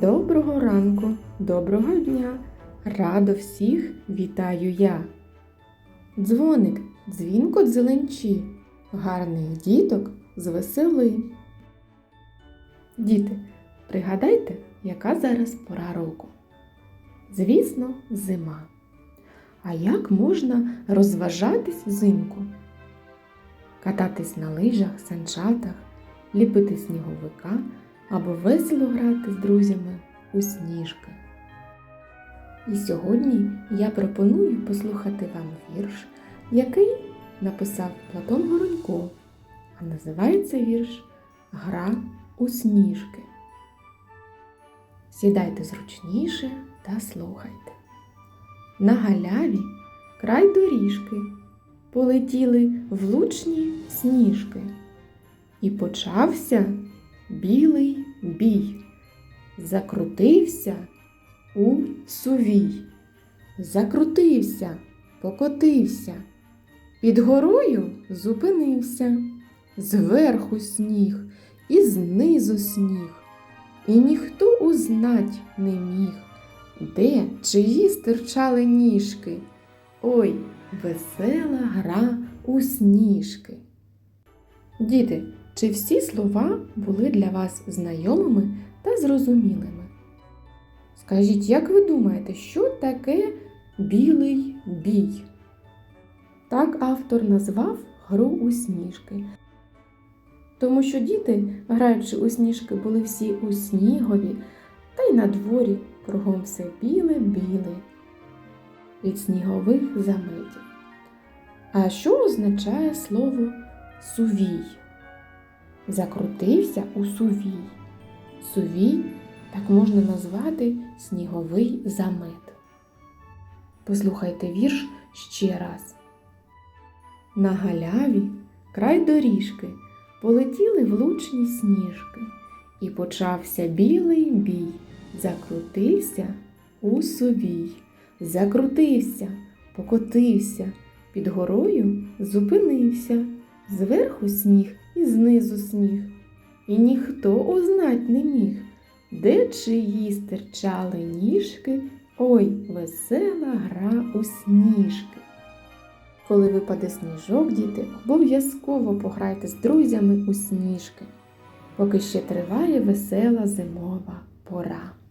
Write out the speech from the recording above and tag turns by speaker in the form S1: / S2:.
S1: Доброго ранку, доброго дня! Радо всіх вітаю я. Дзвоник дзвінко дзеленчі, гарних діток звесели. Діти, пригадайте, яка зараз пора року? Звісно, зима. А як можна розважатись взимку? Кататись на лижах, санчатах, ліпити сніговика або весело грати з друзями у сніжки. І сьогодні я пропоную послухати вам вірш, який написав Платон Горонько, а називається вірш Гра у сніжки. Сідайте зручніше та слухайте. На галяві край доріжки полетіли влучні сніжки. І почався білий бій. Закрутився у сувій. Закрутився, покотився. Під горою зупинився. Зверху сніг і знизу сніг. І ніхто узнать не міг, де чиї стирчали ніжки. Ой, весела гра у сніжки. Діти, чи всі слова були для вас знайомими та зрозумілими? Скажіть, як ви думаєте, що таке білий бій? Так автор назвав гру у сніжки. Тому що діти, граючи у сніжки, були всі у снігові, та й на дворі кругом все біле-біле від снігових заметів. А що означає слово сувій? Закрутився у сувій. Сувій так можна назвати сніговий замет. Послухайте вірш ще раз. На галяві край доріжки полетіли влучні сніжки, і почався білий бій, закрутився у сувій, закрутився, покотився, під горою зупинився, зверху сніг і знизу сніг. І ніхто узнать не міг, де чиї стирчали ніжки, ой, весела гра у сніжки. Коли випаде сніжок, діти, обов'язково пограйте з друзями у сніжки, поки ще триває весела зимова пора.